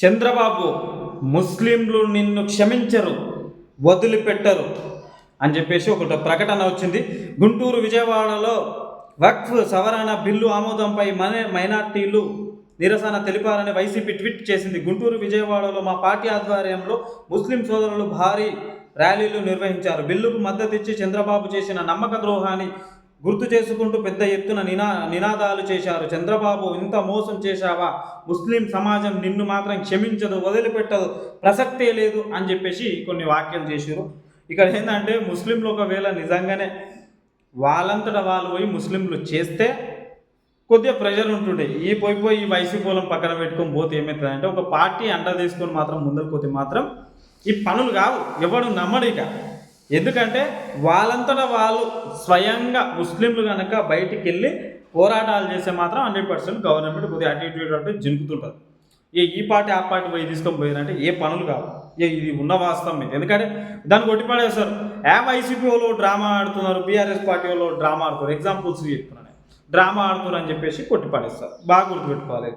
చంద్రబాబు ముస్లింలు నిన్ను క్షమించరు వదిలిపెట్టరు అని చెప్పేసి ఒక ప్రకటన వచ్చింది. గుంటూరు విజయవాడలో వక్ఫ్ సవరణ బిల్లు ఆమోదంపై మన మైనార్టీలు నిరసన తెలిపారని వైసీపీ ట్వీట్ చేసింది. గుంటూరు విజయవాడలో మా పార్టీ ఆధ్వర్యంలో ముస్లిం సోదరులు భారీ ర్యాలీలు నిర్వహించారు. బిల్లుకు మద్దతు ఇచ్చి చంద్రబాబు చేసిన నమ్మక ద్రోహాన్ని గుర్తు చేసుకుంటూ పెద్ద ఎత్తున నినా నినాదాలు చేశారు. చంద్రబాబు ఇంత మోసం చేశావా? ముస్లిం సమాజం నిన్ను మాత్రం క్షమించదు వదిలిపెట్టదు ప్రసక్తే లేదు అని చెప్పేసి కొన్ని వ్యాఖ్యలు చేశారు. ఇక్కడ ఏంటంటే ముస్లింలు ఒకవేళ నిజంగానే వాళ్ళంతట వాళ్ళు పోయి ముస్లింలు చేస్తే కొద్దిగా ప్రెషర్ ఉంటుండే. ఈ పోయి పోయి ఈ వైసీపీ పొలం పక్కన పెట్టుకొని పోతే ఏమవుతుంది అంటే ఒక పార్టీ అండ తీసుకొని మాత్రం ముందరకు పోతే మాత్రం ఈ పనులు కావు. ఎవడు నమ్మడు ఇక. ఎందుకంటే వాళ్ళంతటా వాళ్ళు స్వయంగా ముస్లింలు కనుక బయటికి వెళ్ళి పోరాటాలు చేస్తే మాత్రం హండ్రెడ్ పర్సెంట్ గవర్నమెంట్ కొద్దిగా అటు ఇటు అంటే జినుకుతుంటుంది. ఏ ఈ పార్టీ ఆ పార్టీ పోయి తీసుకొని పోయారంటే ఏ పనులు కావు. ఏ ఇది ఉన్న వాస్తవం ఇది. ఎందుకంటే దాన్ని కొట్టిపడేస్తారు. ఏ వైసీపీ వాళ్ళు డ్రామా ఆడుతున్నారు? బీఆర్ఎస్ పార్టీ వాళ్ళు డ్రామా ఆడుతున్నారు. ఎగ్జాంపుల్స్ చెప్తున్నాను డ్రామా ఆడుతున్నారు అని చెప్పేసి కొట్టిపడేస్తారు. బాగా గుర్తుపెట్టుకోవాలి.